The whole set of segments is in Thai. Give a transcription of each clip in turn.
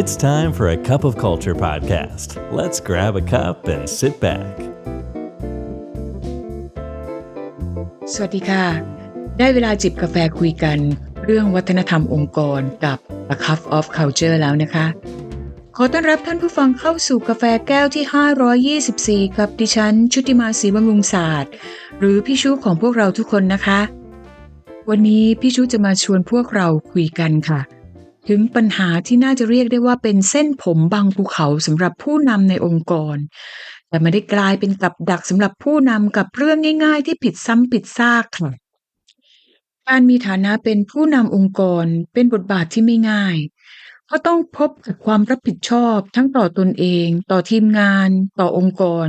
It's time for a Cup of Culture podcast. Let's grab a cup and sit back. สวัสดีค่ะ ได้เวลาจิบกาแฟคุยกัน เรื่องวัฒนธรรมองค์กรกับ A Cup of Culture แล้วนะคะ ขอต้อนรับท่านผู้ฟังเข้าสู่กาแฟแก้วที่ 524 กับดิฉัน ชุติมาศรีบำรุงศาสตร์ หรือพี่ชูของพวกเราทุกคนนะคะ วันนี้พี่ชูจะมาชวนพวกเราคุยกันค่ะ ถึงปัญหาที่น่าจะเรียกได้ว่าเป็นเส้นผมบางภูเขาสำหรับผู้นำในองค์กร แต่ไม่ได้กลายเป็นกับดักสำหรับผู้นำกับเรื่องง่าย ๆ ที่ผิดซ้ำผิดซากค่ะการมีฐานะเป็นผู้นำองค์กรเป็นบทบาทที่ไม่ง่ายเพราะต้องพบกับความรับผิดชอบทั้งต่อตนเอง ต่อทีมงาน ต่อองค์กร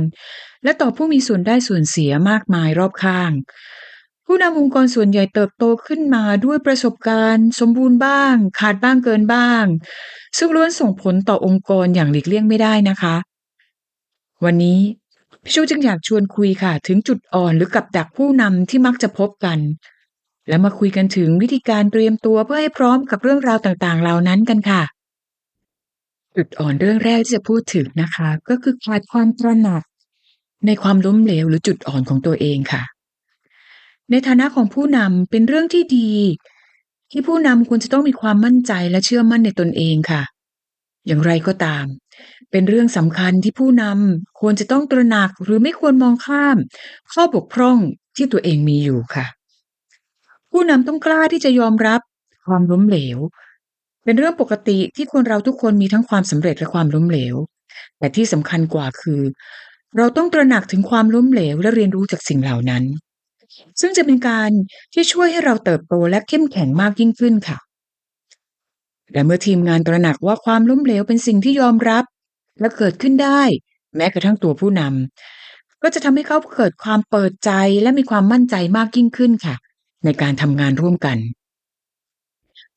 และต่อผู้มีส่วนได้ส่วนเสียมากมายรอบข้าง ผู้นำองค์กรส่วนใหญ่เติบโตขึ้นมาด้วยประสบการณ์ สมบูรณ์บ้าง ขาดบ้างเกินบ้าง ซึ่งล้วนส่งผลต่อองค์กรอย่างหลีกเลี่ยงไม่ได้นะคะ วันนี้พี่ชูจึงอยากชวนคุยค่ะ ถึงจุดอ่อนหรือกับดักผู้นำที่มักจะพบกัน และมาคุยกันถึงวิธีการเตรียมตัวเพื่อให้พร้อมกับเรื่องราวต่างๆ เหล่านั้นกันค่ะ จุดอ่อนเรื่องแรกที่จะพูดถึงนะคะ ก็คือขาดความตระหนักในความล้มเหลวหรือจุดอ่อนของตัวเองค่ะ ในฐานะของผู้นำเป็นเรื่องที่ดี ที่ผู้นำควรจะต้องมีความมั่นใจและเชื่อมั่นในตนเองค่ะ อย่างไรก็ตาม เป็นเรื่องสำคัญที่ผู้นำควรจะต้องตระหนักหรือไม่ควรมองข้าม ข้อบกพร่องที่ตัวเองมีอยู่ค่ะ ผู้นำต้องกล้าที่จะยอมรับความล้มเหลว เป็นเรื่องปกติที่คนเราทุกคนมีทั้งความสำเร็จและความล้มเหลว แต่ที่สำคัญกว่าคือ เราต้องตระหนักถึงความล้มเหลวและเรียนรู้จากสิ่งเหล่านั้น ซึ่งจะเป็นการที่ช่วยให้เราเติบโตและเข้มแข็งมากยิ่งขึ้นค่ะ และเมื่อทีมงานตระหนักว่าความล้มเหลวเป็นสิ่งที่ยอมรับ และเกิดขึ้นได้ แม้กระทั่งตัวผู้นำก็จะทำให้เขาเกิดความเปิดใจและมีความมั่นใจมากยิ่งขึ้นค่ะ ในการทำงานร่วมกัน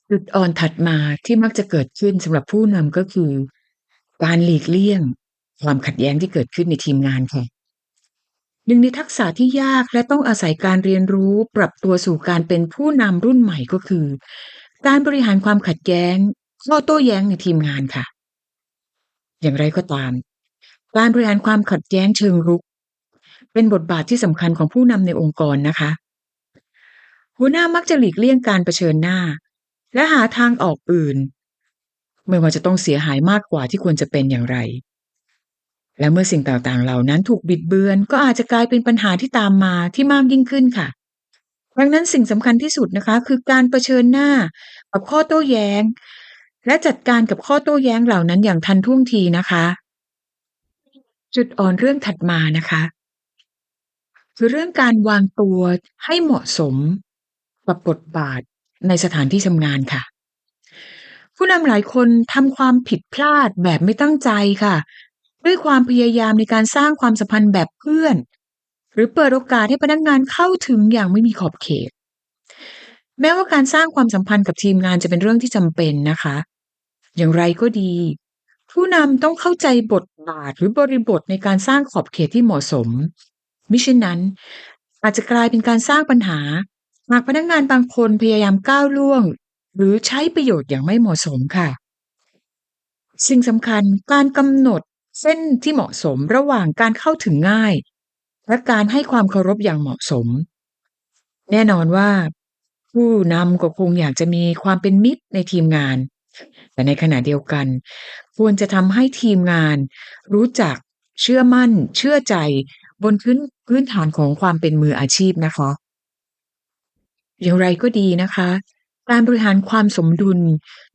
จุดอ่อนถัดมาที่มักจะเกิดขึ้นสำหรับผู้นำก็คือ การหลีกเลี่ยง ความขัดแย้งที่เกิดขึ้นในทีมงานค่ะ หนึ่งในทักษะที่ยากและต้องอาศัยการเรียนรู้ปรับตัวสู่การเป็นผู้นำรุ่นใหม่ก็คือ การบริหารความขัดแย้งข้อโต้แย้งในทีมงานค่ะ อย่างไรก็ตาม การบริหารความขัดแย้งเชิงรุก เป็นบทบาทที่สำคัญของผู้นำในองค์กรนะคะ หัวหน้ามักจะหลีกเลี่ยงการเผชิญหน้า และหาทางออกอื่น ไม่ว่าจะต้องเสียหายมากกว่าที่ควรจะเป็นอย่างไร และเมื่อสิ่งต่างๆ เหล่านั้นถูกบิดเบือน ก็อาจจะกลายเป็นปัญหาที่ตามมาที่มากยิ่งขึ้นค่ะดังนั้นสิ่งสำคัญที่สุดนะคะ คือการเผชิญหน้ากับข้อโต้แย้ง และจัดการกับข้อโต้แย้งเหล่านั้นอย่างทันท่วงทีนะคะ จุดอ่อนเรื่องถัดมานะคะคือเรื่องการวางตัวให้เหมาะสมกับบทบาทในสถานที่ทำงานค่ะ ผู้นำหลายคนทำความผิดพลาดแบบไม่ตั้งใจค่ะ ด้วยความพยายามในการสร้างความสัมพันธ์แบบเพื่อน หรือเปิดโอกาสให้พนักงานเข้าถึงอย่างไม่มีขอบเขต แม้ว่าการสร้างความสัมพันธ์กับทีมงานจะเป็นเรื่องที่จำเป็นนะคะ อย่างไรก็ดี ผู้นำต้องเข้าใจบทบาทหรือบริบทในการสร้างขอบเขตที่เหมาะสม มิเช่นนั้น อาจจะกลายเป็นการสร้างปัญหาหากพนักงานบางคนพยายามก้าวล่วง หรือใช้ประโยชน์อย่างไม่เหมาะสมค่ะ สิ่งสำคัญการกำหนด เส้นที่เหมาะสมระหว่างการเข้าถึงง่าย และการให้ความเคารพอย่างเหมาะสม แน่นอนว่า ผู้นำก็คงอยากจะมีความเป็นมิตรในทีมงาน แต่ในขณะเดียวกัน ควรจะทำให้ทีมงาน รู้จักเชื่อมั่น เชื่อใจบนพื้นพื้นฐานของความเป็นมืออาชีพนะคะ อย่างไรก็ดีนะคะ การบริหารความสมดุล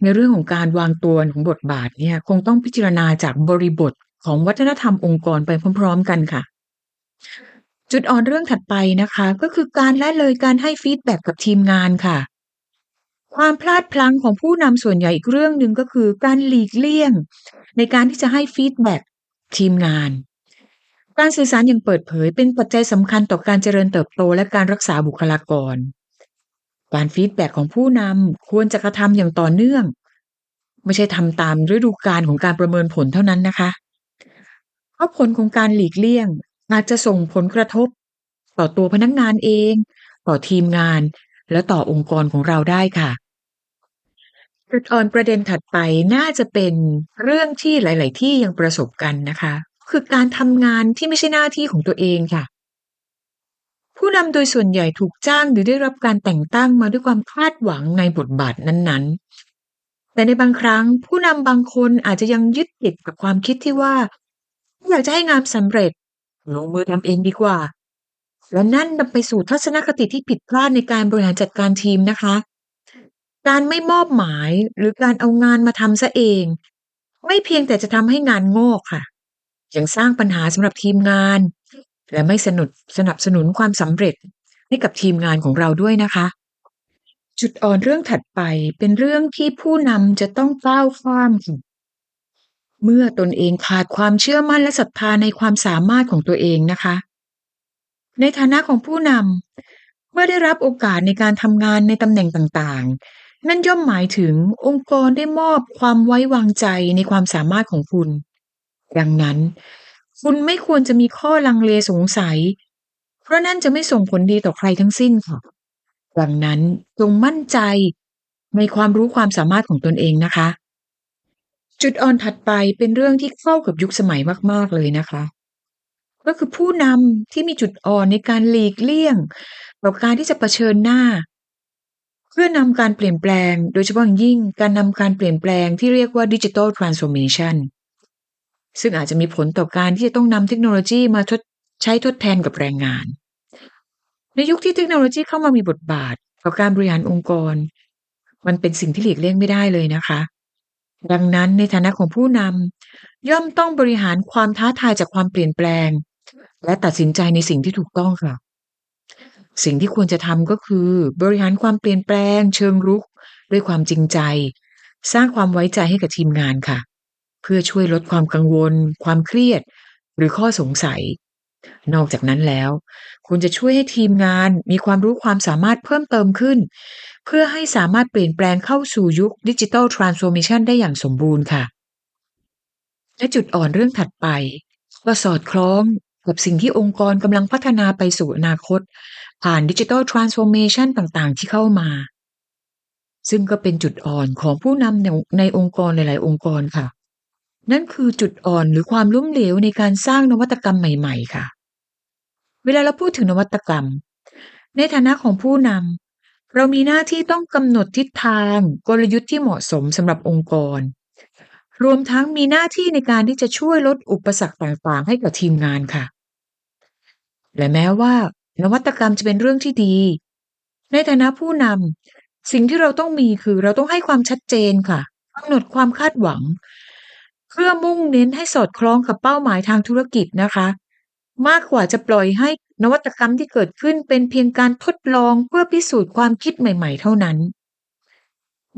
ในเรื่องของการวางตัวของบทบาทเนี่ย คงต้องพิจารณาจากบริบท ของวัฒนธรรมองค์กรไปพร้อม ๆ กันค่ะ จุดอ่อนเรื่องถัดไปนะคะ ก็คือการละเลยการให้ฟีดแบ็กกับทีมงานค่ะ ความพลาดพลั้งของผู้นำส่วนใหญ่อีกเรื่องหนึ่งก็คือการหลีกเลี่ยง ในการที่จะให้ฟีดแบ็กทีมงาน การสื่อสารอย่างเปิดเผยเป็นปัจจัยสำคัญต่อการเจริญเติบโตและการรักษาบุคลากร การฟีดแบ็กของผู้นำควรจะกระทำอย่างต่อเนื่อง ไม่ใช่ทำตามฤดูกาลของการประเมินผลเท่านั้นนะคะ เพราะผลของการหลีกเลี่ยง อาจจะส่งผลกระทบ ต่อตัวพนักงานเอง ต่อทีมงาน และต่อองค์กรของเราได้ค่ะจุดอ่อนประเด็นถัดไปน่าจะเป็นเรื่องที่หลาย ๆ ที่ยังประสบกันนะคะ คือการทำงานที่ไม่ใช่หน้าที่ของตัวเองค่ะ ผู้นำโดยส่วนใหญ่ถูกจ้างหรือได้รับการแต่งตั้งมาด้วยความคาดหวังในบทบาทนั้นๆ แต่ในบางครั้งผู้นำบางคนอาจจะยังยึดติดกับความคิดที่ว่า อยากจะให้งานสำเร็จ ลงมือทำเองดีกว่า และนั่นนำไปสู่ทัศนคติที่ผิดพลาดในการบริหารจัดการทีมนะคะ การไม่มอบหมายหรือการเอางานมาทำซะเอง ไม่เพียงแต่จะทำให้งานโง่ค่ะ ยังสร้างปัญหาสำหรับทีมงาน และไม่สนุดสนับสนุนความสำเร็จให้กับทีมงานของเราด้วยนะคะ จุดอ่อนเรื่องถัดไปเป็นเรื่องที่ผู้นำจะต้องก้าวข้ามค่ะ เมื่อตนเองขาดความเชื่อมั่นและศรัทธาในความสามารถของตัวเองนะคะ ในฐานะของผู้นำเมื่อได้รับโอกาสในการทำงานในตำแหน่งต่างๆ นั่นย่อมหมายถึงองค์กรได้มอบความไว้วางใจในความสามารถของคุณ ดังนั้น คุณไม่ควรจะมีข้อลังเลสงสัย เพราะนั่นจะไม่ส่งผลดีต่อใครทั้งสิ้นค่ะ ดังนั้นจงมั่นใจในความรู้ความสามารถของตนเองนะคะ จุดอ่อนถัดไปเป็นเรื่องที่เข้ากับยุคสมัยมาก ๆ เลยนะคะ ก็คือผู้นำที่มีจุดอ่อนในการหลีกเลี่ยงต่อการที่จะเผชิญหน้า เพื่อนำการเปลี่ยนแปลง โดยเฉพาะยิ่งการนำการเปลี่ยนแปลงที่เรียกว่าดิจิทัลทรานส์โอมชันซึ่งอาจจะมีผลต่อการที่จะต้องนำเทคโนโลยีมาทดใช้ทดแทนกับแรงงาน ในยุคที่เทคโนโลยีเข้ามามีบทบาทต่อการบริหารองค์กร มันเป็นสิ่งที่หลีกเลี่ยงไม่ได้เลยนะคะ ดังนั้นในฐานะของผู้นำย่อมต้องบริหารความท้าทายจากความเปลี่ยนแปลง และตัดสินใจในสิ่งที่ถูกต้องค่ะ สิ่งที่ควรจะทำก็คือ บริหารความเปลี่ยนแปลง เชิงรุก ด้วยความจริงใจ สร้างความไว้ใจให้กับทีมงานค่ะ เพื่อช่วยลดความกังวล ความเครียด หรือข้อสงสัย นอกจากนั้นแล้ว คุณจะช่วยให้ทีมงานมีความรู้ความสามารถเพิ่มเติมขึ้น เพื่อให้สามารถเปลี่ยนแปลงเข้าสู่ยุคดิจิทัลทรานส์โอมชันได้อย่างสมบูรณ์ค่ะ และจุดอ่อนเรื่องถัดไปก็สอดคล้องกับสิ่งที่องค์กรกำลังพัฒนาไปสู่อนาคต ผ่านดิจิทัลทรานส์โอมชันต่างๆ ที่เข้ามา ซึ่งก็เป็นจุดอ่อนของผู้นำในในองค์กรหลาย ๆ องค์กรค่ะ นั่นคือจุดอ่อนหรือความล้มเหลวในการสร้างนวัตกรรมใหม่ ๆ ค่ะ เวลาเราพูดถึงนวัตกรรม ในฐานะของผู้นำ เรามีหน้าที่ต้องกำหนดทิศทางกลยุทธ์ที่เหมาะสมสำหรับองค์กร รวมทั้งมีหน้าที่ในการที่จะช่วยลดอุปสรรคต่างๆ ให้กับทีมงานค่ะ และแม้ว่านวัตกรรมจะเป็นเรื่องที่ดี ในฐานะผู้นำสิ่งที่เราต้องมีคือเราต้องให้ความชัดเจนค่ะกำหนดความคาดหวัง เพื่อมุ่งเน้นให้สอดคล้องกับเป้าหมายทางธุรกิจนะคะ มากกว่าจะปล่อยให้นวัตกรรมที่เกิดขึ้นเป็นเพียงการทดลองเพื่อพิสูจน์ความคิดใหม่ ๆ เท่านั้น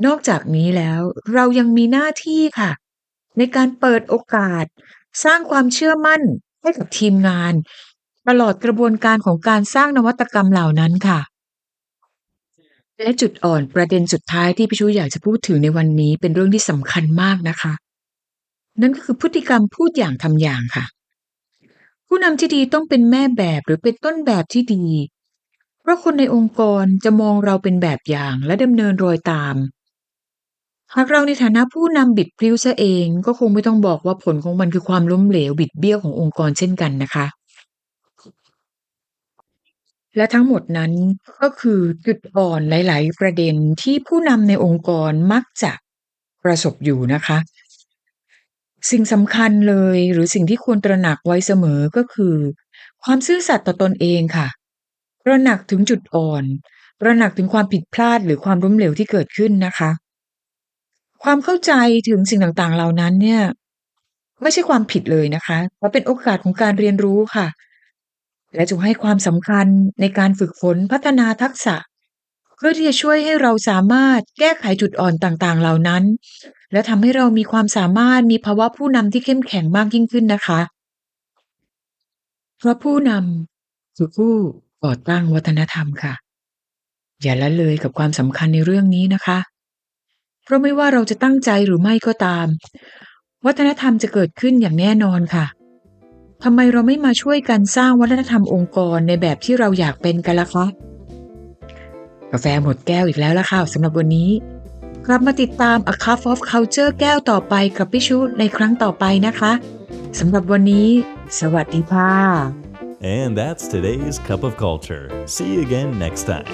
นอกจากนี้แล้วเรายังมีหน้าที่ค่ะ ในการเปิดโอกาส สร้างความเชื่อมั่นให้กับทีมงาน ตลอดกระบวนการของการสร้างนวัตกรรมเหล่านั้นค่ะ และจุดอ่อนประเด็นสุดท้ายที่พี่ชูอยากจะพูดถึงในวันนี้เป็นเรื่องที่สำคัญมากนะคะ นั่นก็คือพฤติกรรมพูดอย่างทำอย่างค่ะ ผู้นำที่ดีต้องเป็นแม่แบบหรือเป็นต้นแบบที่ดี เพราะคนในองค์กรจะมองเราเป็นแบบอย่างและดำเนินรอยตาม หากเราในฐานะผู้นำบิดพลิ้วซะเองก็คงไม่ต้องบอกว่าผลของมันคือความล้มเหลวบิดเบี้ยวขององค์กรเช่นกันนะคะ และทั้งหมดนั้นก็คือจุดอ่อนหลาย ๆ ประเด็นที่ผู้นำในองค์กรมักจะประสบอยู่นะคะ สิ่งสำคัญเลยหรือสิ่งที่ควรตระหนักไว้เสมอก็คือ ความซื่อสัตย์ต่อตนเองค่ะ ตระหนักถึงจุดอ่อน ตระหนักถึงความผิดพลาดหรือความล้มเหลวที่เกิดขึ้นนะคะ ความเข้าใจถึงสิ่งต่างๆ เหล่านั้นเนี่ย ไม่ใช่ความผิดเลยนะคะแต่เป็นโอกาสของการเรียนรู้ค่ะ และจงให้ความสำคัญในการฝึกฝนพัฒนาทักษะ เพื่อที่จะช่วยให้เราสามารถแก้ไขจุดอ่อนต่างๆ เหล่านั้น และทำให้เรามีความสามารถมีภาวะผู้นำที่เข้มแข็งมากยิ่งขึ้นนะคะ เพราะผู้นำคือผู้ก่อตั้งวัฒนธรรมค่ะ อย่าละเลยกับความสำคัญในเรื่องนี้นะคะ เพราะไม่ว่าเราจะตั้งใจหรือไม่ก็ตาม วัฒนธรรมจะเกิดขึ้นอย่างแน่นอนค่ะทำไมเราไม่มาช่วยกันสร้างวัฒนธรรมองค์กรในแบบที่เราอยากเป็นกันล่ะคะกาแฟหมดแก้วอีกแล้วล่ะค่ะสำหรับวันนี้ กลับมาติดตาม A Cup of Culture แก้วต่อไปกับพี่ชุในครั้งต่อไปนะคะสำหรับวันนี้ สวัสดีค่ะ And that's today's Cup of Culture. See you again next time.